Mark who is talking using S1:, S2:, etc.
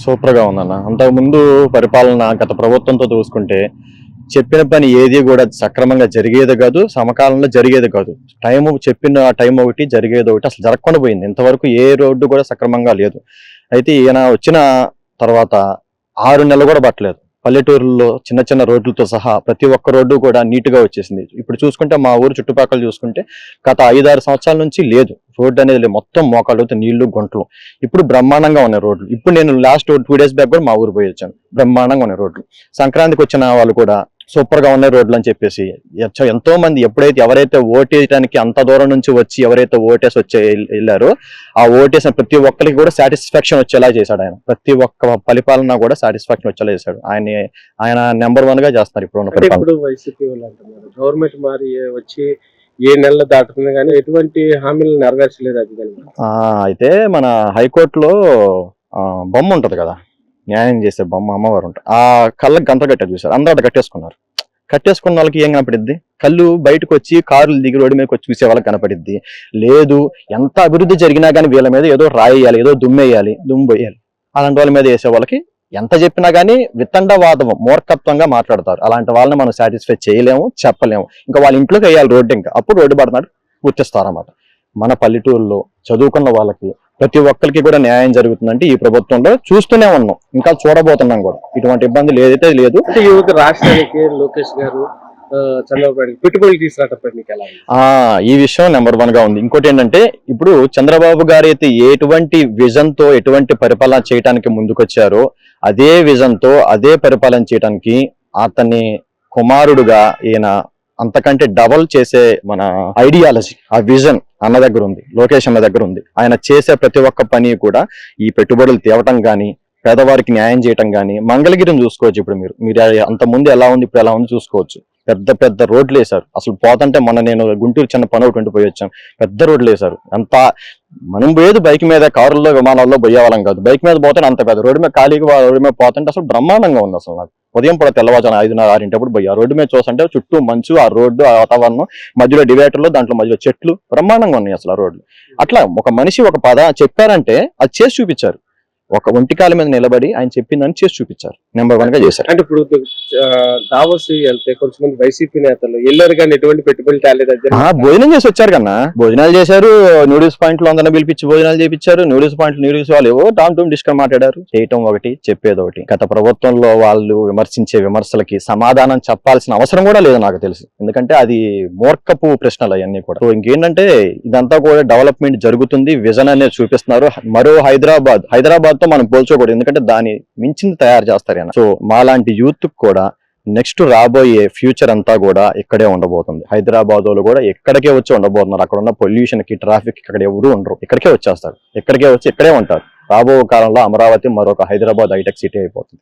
S1: సూపర్గా ఉందన్న. అంతకుముందు పరిపాలన గత ప్రభుత్వంతో చూసుకుంటే చెప్పిన పని ఏది కూడా సక్రమంగా జరిగేది కాదు సమకాలంలో జరిగేది కాదు. టైం చెప్పిన టైం ఒకటి జరిగేది ఒకటి అసలు జరగకుండా పోయింది. ఇంతవరకు ఏ రోడ్డు కూడా సక్రమంగా లేదు. అయితే ఈయన వచ్చిన తర్వాత ఆరు నెలలు కూడా పట్టలేదు. పల్లెటూరులో చిన్న చిన్న రోడ్లతో సహా ప్రతి ఒక్క రోడ్డు కూడా నీట్గా వచ్చేసింది. ఇప్పుడు చూసుకుంటే మా ఊరు చుట్టుపక్కల చూసుకుంటే గత ఐదారు సంవత్సరాల నుంచి లేదు. రోడ్డు అనేది లేదు. మొత్తం మోకాళ్ళు నీళ్ళు గుంటలు. ఇప్పుడు బ్రహ్మాండంగా ఉన్నాయి రోడ్లు. ఇప్పుడు నేను లాస్ట్ టూ డేస్ బ్యాక్ కూడా మా ఊరు పోయి వచ్చాను. బ్రహ్మాండంగా ఉన్నాయి రోడ్లు. సంక్రాంతికి వచ్చిన వాళ్ళు కూడా సూపర్గా ఉన్నాయి రోడ్లు అని చెప్పేసి. ఎంతో మంది ఎప్పుడైతే ఎవరైతే ఓటేయడానికి అంత దూరం నుంచి వచ్చి ఎవరైతే ఓటేసి వచ్చే వెళ్ళారో ఆ ఓటేసిన ప్రతి ఒక్కరికి కూడా సాటిస్ఫాక్షన్ వచ్చేలా చేశాడు ఆయన. ప్రతి ఒక్క పరిపాలన కూడా సాటిస్ఫాక్షన్ వచ్చేలా చేశాడు. ఆయన ఆయన నెంబర్ వన్గా చేస్తున్నారు ఇప్పుడు ఉన్న పరిపాలన
S2: గవర్నమెంట్ మారి వచ్చి ఏ నెలలు దాటుతుంది కానీ ఎటువంటి హామీలు నెరవేర్చలేదు అది
S1: అయితే మన హైకోర్టులో బొమ్మ ఉంటది కదా. న్యాయం చేసే బొమ్మ అమ్మవారు ఉంటారు. ఆ కళ్ళకి గంత కట్టారు చూసారు అందరూ అది కట్టేసుకున్నారు. కట్టేసుకున్న వాళ్ళకి ఏం కనపడిద్ది? కళ్ళు బయటకు వచ్చి కారులు దిగి రోడ్డు మీదకి వచ్చి చూసే వాళ్ళకి కనపడిద్ది. లేదు ఎంత అభివృద్ధి జరిగినా కానీ వీళ్ళ మీద ఏదో రాయేయాలి ఏదో దుమ్మేయాలి దుమ్ము పోయాలి అలాంటి వాళ్ళ మీద వేసే వాళ్ళకి ఎంత చెప్పినా కానీ వితండవాదం మూర్ఖత్వంగా మాట్లాడతారు. అలాంటి వాళ్ళని మనం సాటిస్ఫై చేయలేము చెప్పలేము. ఇంకా వాళ్ళ ఇంట్లోకి వేయాలి రోడ్డు ఇంకా. అప్పుడు రోడ్డు పడుతున్నాడు గుర్తిస్తారన్నమాట మన పల్లెటూరులో చదువుకున్న వాళ్ళకి ప్రతి ఒక్కరికి కూడా న్యాయం జరుగుతుందంటే ఈ ప్రభుత్వంలో చూస్తూనే ఉన్నాం. ఇంకా చూడబోతున్నాం కూడా. ఇటువంటి ఇబ్బంది లేదైతే లేదు.
S2: రాష్ట్రానికి లోకేష్ గారు
S1: ఈ విషయం నెంబర్ వన్గా ఉంది. ఇంకోటి ఏంటంటే ఇప్పుడు చంద్రబాబు గారు అయితే ఎటువంటి విజన్తో ఎటువంటి పరిపాలన చేయడానికి ముందుకొచ్చారో అదే విజన్తో అదే పరిపాలన చేయడానికి అతని కుమారుడుగా ఈయన అంతకంటే డబల్ చేసే మన ఐడియాలజీ ఆ విజన్ అన్న దగ్గర ఉంది లోకేష్ అన్న దగ్గర ఉంది. ఆయన చేసే ప్రతి ఒక్క పని కూడా ఈ పెట్టుబడులు తేవటం కానీ పేదవారికి న్యాయం చేయటం కానీ మంగళగిరిని చూసుకోవచ్చు ఇప్పుడు మీరు. మీరు అంత ముందు ఎలా ఉంది ఇప్పుడు ఎలా ఉంది చూసుకోవచ్చు. పెద్ద పెద్ద రోడ్లు వేశారు. అసలు పోతంటే మొన్న నేను గుంటూరు చిన్న పని ఒకటి ఉండి పోయి వచ్చాం. పెద్ద రోడ్లు వేశారు. అంత మనం పోయేది బైక్ మీద కారుల్లో విమానాల్లో పోయేవాళ్ళం కాదు. బైక్ మీద పోతే అంత పెద్ద. రోడ్డు మీద ఖాళీగా రోడ్డు మీద పోతుంటే అసలు బ్రహ్మాండంగా ఉంది అసలు నాకు. ఉదయం పూట తెల్లవారుజాన ఐదున్నర ఆరింటప్పుడు పోయి ఆ రోడ్డు మీద చూస్తుంటే చుట్టూ మంచు ఆ రోడ్డు ఆ వాతావరణం మధ్యలో డివైడర్లు దాంట్లో మధ్యలో చెట్లు బ్రహ్మాండంగా ఉన్నాయి అసలు ఆ రోడ్లు. అట్లా ఒక మనిషి ఒక పద చెప్పారంటే అది చేసి చూపించారు. ఒక ఒంటికాల మీద నిలబడి ఆయన చెప్పిందని చేసి చూపించారు. నెంబర్ వన్గా చేశారు.
S2: అంటే ఇప్పుడు దావోస్ వెళ్తే కొంతమంది వైసీపీ నేతలు వెళ్ళారు కానీ ఎటువంటి
S1: ఆ, భోజనం చేసి వచ్చారు కన్నా. భోజనాలు చేశారు నూడిల్స్ పాయింట్లో పిలిపించి భోజనాలు చేపించారు నూడిల్స్ పాయింట్ నూడిల్స్ వాళ్ళు ఏవో టామ్ టూమ్ డిస్కౌంట్ మాట్లాడారు. చేయటం ఒకటి చెప్పేది ఒకటి. గత ప్రభుత్వంలో వాళ్ళు విమర్శించే విమర్శలకి సమాధానం చెప్పాల్సిన అవసరం కూడా లేదు నాకు తెలిసి. ఎందుకంటే అది మూర్ఖపు ప్రశ్నలు అవన్నీ కూడా. సో ఇంకేంటంటే ఇదంతా కూడా డెవలప్మెంట్ జరుగుతుంది. విజన్ అనేది చూపిస్తున్నారు. మరో హైదరాబాద్ హైదరాబాద్ తో మనం పోల్చకూడదు. ఎందుకంటే దాని మించింది తయారు చేస్తారు సో మాలాంటి యూత్ కూడా నెక్స్ట్ రాబోయే ఫ్యూచర్ అంతా కూడా ఇక్కడే ఉండబోతుంది. హైదరాబాద్ వాళ్ళు కూడా ఎక్కడికే వచ్చి ఉండబోతున్నారు. అక్కడ ఉన్న పొల్యూషన్కి ట్రాఫిక్కి అక్కడ ఎవరు ఉండరు. ఇక్కడికే వచ్చేస్తారు. ఇక్కడికే వచ్చి ఇక్కడే ఉంటారు. రాబో కాలంలో అమరావతి మరొక హైదరాబాద్ హైటెక్ సిటీ అయిపోతుంది.